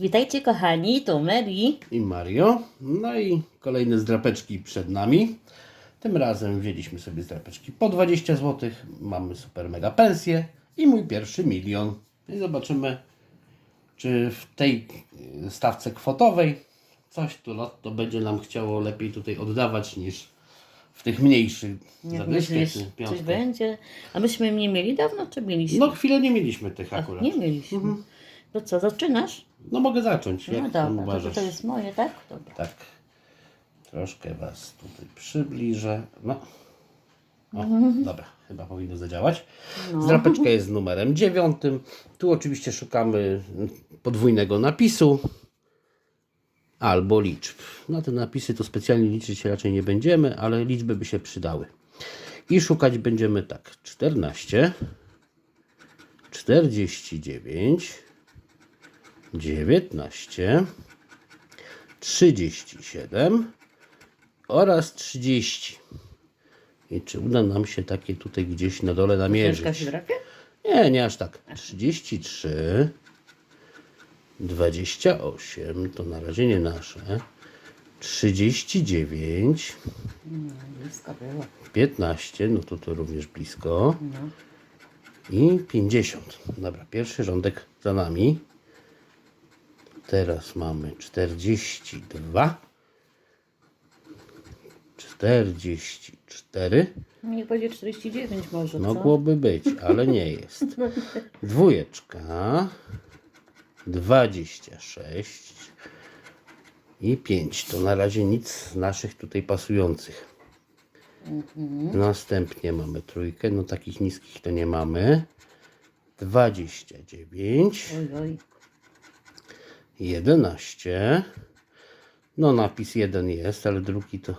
Witajcie kochani, to Mary. i Mario. No i kolejne zdrapeczki przed nami. Tym razem wzięliśmy sobie zdrapeczki po 20 zł. Mamy super mega pensję i mój pierwszy milion. I zobaczymy, czy w tej y, stawce kwotowej coś tu lotto będzie nam chciało lepiej tutaj oddawać niż w tych mniejszych Jak zadyszkach, myślisz, czy coś będzie? A myśmy nie mieli dawno, czy mieliśmy? No chwilę nie mieliśmy tych Ach, akurat. nie mieliśmy. To co, zaczynasz? No mogę zacząć, jak no dobra, to, uważasz. to jest moje, tak? Dobra. Tak. Troszkę Was tutaj przybliżę. No. O, dobra, chyba powinno zadziałać. Zdrapeczka jest z numerem dziewiątym. Tu oczywiście szukamy podwójnego napisu albo liczb. Na te napisy to specjalnie liczyć się raczej nie będziemy, ale liczby by się przydały. I szukać będziemy tak. 14, 49, 19, 37 oraz 30. I czy uda nam się takie tutaj gdzieś na dole namierzyć? Nie, nie aż tak. 33, 28, to na razie nie nasze. 39, No, blisko było. 15, no to to również blisko. I 50. Dobra, pierwszy rządek za nami. Teraz mamy 42. 44. Niech będzie 49 może, co? Mogłoby być, ale nie jest. Dwójeczka. 26. I 5. To na razie nic z naszych tutaj pasujących. Następnie mamy trójkę. No takich niskich to nie mamy. 29. Oj, oj. 11. No napis jeden jest, ale drugi to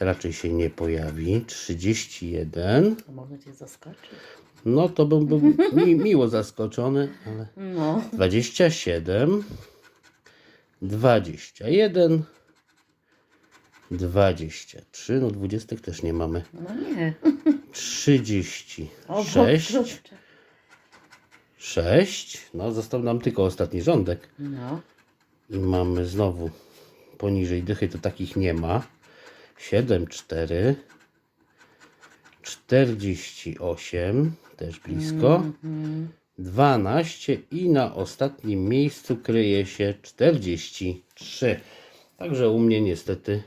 raczej się nie pojawi. 31. To może cię zaskoczy. No to bym był mi, miło zaskoczony, ale No. 27, 21, 23, no 20 też nie mamy. No nie. 36, O. 6, no został nam tylko ostatni rządek. No. I mamy znowu poniżej dychy, to takich nie ma. 7, 4, 48, też blisko. 12 i na ostatnim miejscu kryje się 43. Także u mnie niestety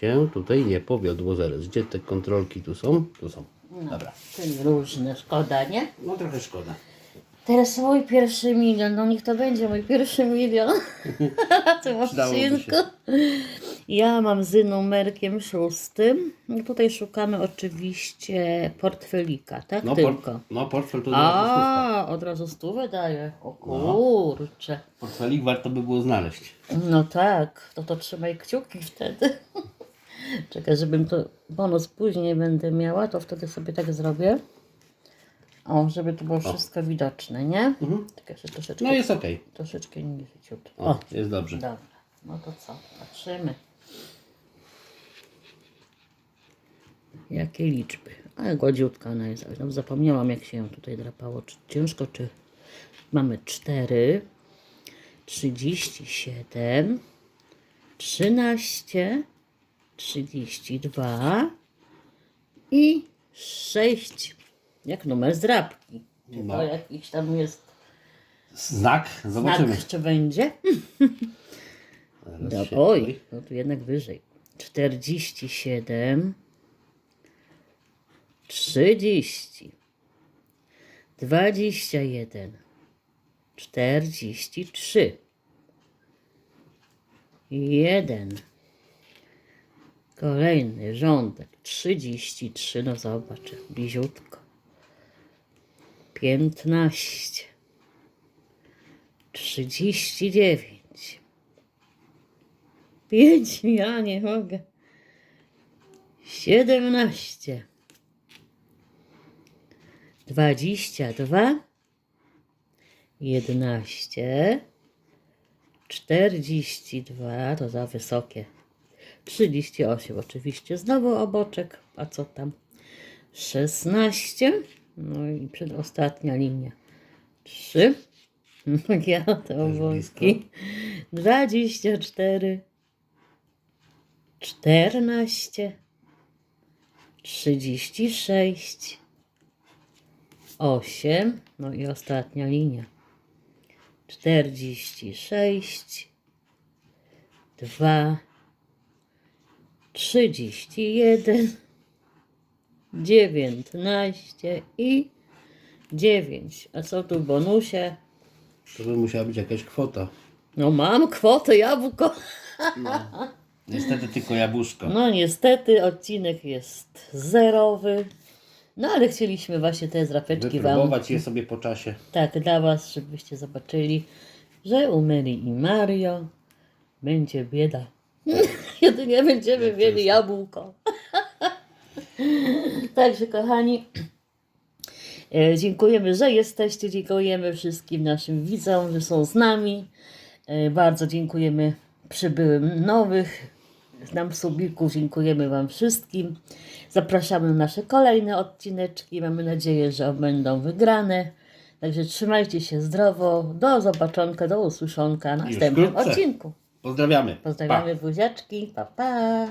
się tutaj nie powiodło. Zaraz, gdzie te kontrolki tu są? Tu są. Dobra. Czyli różne, szkoda, nie? No trochę szkoda. Teraz mój pierwszy milion, no niech to będzie mój pierwszy milion. Ty masz synku. Ja mam z numerkiem szóstym. No tutaj szukamy oczywiście portfelika, tak? No, Tylko. por, no portfel to A... A, od razu stówę daję. O kurcze. Portfelik warto by było znaleźć. No tak, to to trzymaj kciuki wtedy. Czekaj, żebym to bonus później będę miała, to wtedy sobie tak zrobię. O, żeby to było wszystko widoczne, nie? Mhm. Czekaj, jeszcze troszeczkę, No jest okej. troszeczkę niżej ciut. O, jest dobrze. Dobra, no to co? Patrzymy. Jakie liczby? Ale gładziutka ona jest. No, zapomniałam jak się ją tutaj drapało. Czy ciężko, czy... Mamy 4, 37, 13, 32 i 6. Jak numer zdrabki. Czy to No. jakiś tam jest Znak, zobaczymy. znak, czy będzie? Zaraz No, się- oj, no tu jednak wyżej. 47, 30, 21, 43, 1. Kolejny rządek 33, no zobacz, bliziutko. 15, 39. Pięć, ja nie mogę. Siedemnaście. Dwadzieścia dwa. Jedenaście. Czterdzieści dwa, to za wysokie. Trzydzieści osiem, oczywiście. Znowu oboczek. A co tam? Szesnaście. No i przedostatnia linia. Trzy. Ja to wąski. 24, 14, 36, 8, no i ostatnia linia. 46, 2, 31, 19 i 9. A co tu w bonusie? To by musiała być jakaś kwota. No mam kwotę jabłko. Niestety tylko jabłuszko. No niestety odcinek jest zerowy. No ale chcieliśmy właśnie te zrapeczki wam. Je sobie po czasie. Tak, dla was, żebyście zobaczyli, że u Mary i Mario będzie bieda. Jedynie będziemy mieli jabłko. Także kochani, e, dziękujemy, że jesteście. Dziękujemy wszystkim naszym widzom, że są z nami. E, Bardzo dziękujemy przybyłym nowych nam subików. Dziękujemy Wam wszystkim. Zapraszamy na nasze kolejne odcineczki. Mamy nadzieję, że będą wygrane. Także trzymajcie się zdrowo. Do zobaczonka, do usłyszonka w następnym odcinku. Pozdrawiamy. Pozdrawiamy Pa. buziaczki. Pa, pa.